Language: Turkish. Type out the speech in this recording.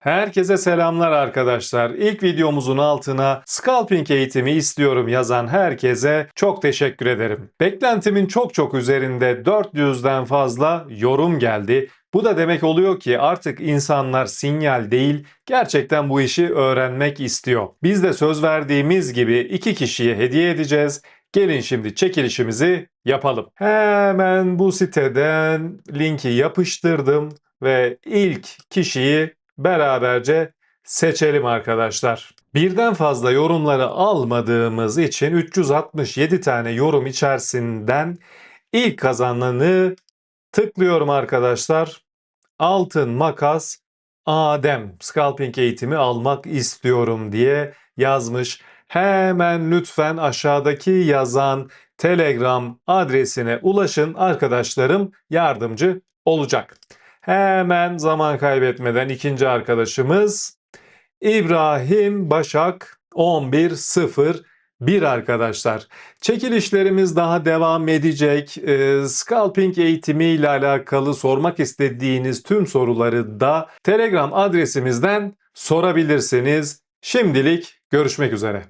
Herkese selamlar arkadaşlar. İlk videomuzun altına scalping eğitimi istiyorum yazan herkese çok teşekkür ederim. Beklentimin çok çok üzerinde 400'den fazla yorum geldi. Bu da demek oluyor ki artık insanlar sinyal değil, gerçekten bu işi öğrenmek istiyor. Biz de söz verdiğimiz gibi iki kişiye hediye edeceğiz. Gelin şimdi çekilişimizi yapalım. Hemen bu siteden linki yapıştırdım ve ilk kişiyi beraberce seçelim arkadaşlar. Birden fazla yorumları almadığımız için 367 tane yorum içerisinden ilk kazananı tıklıyorum arkadaşlar. Altın makas Adem scalping eğitimi almak istiyorum diye yazmış. Hemen lütfen aşağıdaki yazan Telegram adresine ulaşın arkadaşlarım yardımcı olacak. Hemen zaman kaybetmeden ikinci arkadaşımız İbrahim Başak 1101 arkadaşlar. Çekilişlerimiz daha devam edecek. Ee, scalping eğitimi ile alakalı sormak istediğiniz tüm soruları da Telegram adresimizden sorabilirsiniz. Şimdilik görüşmek üzere.